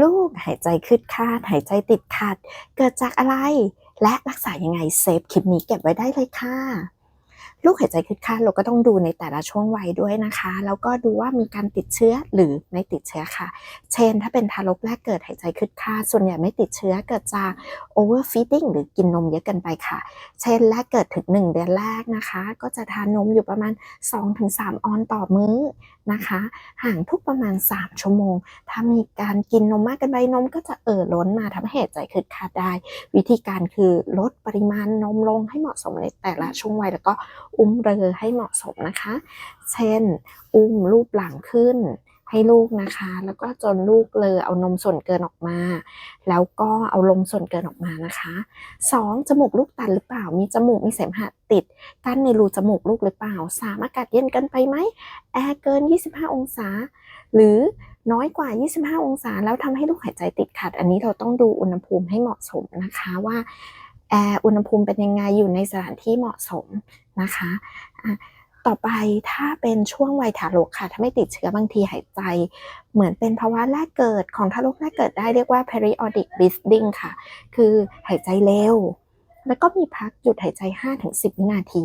ลูกหายใจคืดคาด หายใจติดขัด เกิดจากอะไร และรักษายังไงเซฟคลิปนี้เก็บไว้ได้เลยค่ะ ลูกหายใจคืดค่าเราก็ต้องดูในแต่ละช่วงวัยด้วยนะคะ แล้วก็ดูว่ามีการติดเชื้อหรือไม่ติดเชื้อค่ะ เช่น ถ้าเป็นทารกแรกเกิดหายใจคืดค่าส่วนใหญ่ไม่ติดเชื้อเกิดจาก overfeeding หรือกินนมเยอะเกินไปค่ะ เช่นแรกเกิดถึง 1 เดือนแรกนะคะ ก็จะทานนมอยู่ประมาณ 2-3 ออนต่อมื้อนะคะ ห่างทุกประมาณ 3 ชั่วโมง ถ้ามีการกินนมมากเกินไปนมก็จะเอ่อล้นมาทำให้หายใจคืดคาดได้ วิธีการคือลดปริมาณนมลงให้เหมาะสมในแต่ละช่วงวัยแล้วก็อุ้มเรอให้เหมาะสมนะคะ เช่น อุ้มรูปหลังขึ้นให้ลูกนะคะ แล้วก็จนลูกเลอเอานมส่วนเกินออกมา แล้วก็เอาลมส่วนเกินออกมานะคะ 2. จมูกลูกตันหรือเปล่า มีจมูกมีเสมหะติดกั้นในรูจมูกลูกหรือเปล่า 3. อากาศเย็นเกินไปไหมแอร์เกิน 25 องศา หรือน้อยกว่า 25 องศา แล้วทำให้ลูกหายใจติดขัด อันนี้เราต้องดูอุณหภูมิให้เหมาะสมนะคะว่า แอร์อุณหภูมิเป็นยังไงอยู่ในสถานที่เหมาะสมนะคะต่อไปถ้าเป็นช่วงวัยทารกค่ะ ถ้าไม่ติดเชื้อบางทีหายใจ เหมือนเป็นภาวะแรกเกิดของทารกแรกเกิดได้เรียกว่า periodic breathing ค่ะ คือหายใจเร็ว แล้วก็มีพักหยุดหายใจ 5-10 วินาที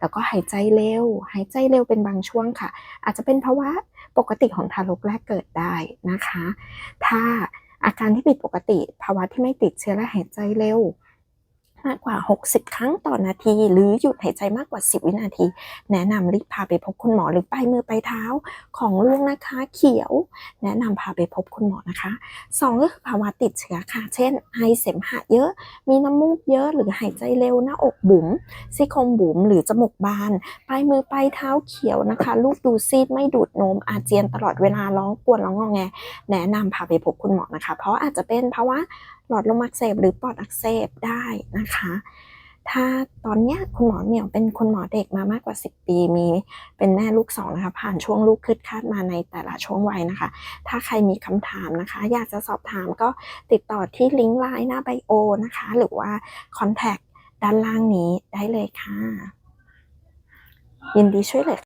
แล้วก็หายใจเร็ว หายใจเร็วเป็นบางช่วงค่ะ อาจจะเป็นภาวะปกติของทารกแรกเกิดได้นะคะ ถ้าอาการที่ผิดปกติ ภาวะที่ไม่ติดเชื้อและหายใจเร็ว มากกว่า 60 ครั้งต่อนาที หรือหยุดหายใจมากกว่า 10 วินาที แนะนำรีบพาไปพบคุณหมอหรือปลายมือปลายเท้าของลูกนะคะ เขียว แนะนำพาไปพบคุณหมอนะคะสองก็คือภาวะติดเชื้อค่ะ เช่น ไอเสมหะเยอะ มีน้ำมูกเยอะหรือหายใจเร็วหน้าอกบุ๋มซี่โครงบุ๋มหรือจมูกบานปลายมือปลายเท้าเขียวนะคะ ลูกดูซีดไม่ดูดนมอาเจียนตลอดเวลาร้องกวนร้องงอแง แนะนำพาไปพบคุณหมอนะคะ เพราะอาจจะเป็นภาวะ หลอดลมอักเสบหรือปอดอักเสบได้นะคะ ถ้าตอนนี้คุณหมอเหมียวเป็นคุณหมอเด็กมามากกว่า 10 ปีมีเป็นแม่ลูกสองนะคะ ผ่านช่วงลูกคืดคาดมาในแต่ละช่วงวัยนะคะ ถ้าใครมีคำถามนะคะ อยากจะสอบถามก็ติดต่อที่ลิงก์ไลน์หน้าไบโอนะคะ หรือว่าคอนแทคด้านล่างนี้ได้เลยค่ะ ยินดีช่วยเหลือ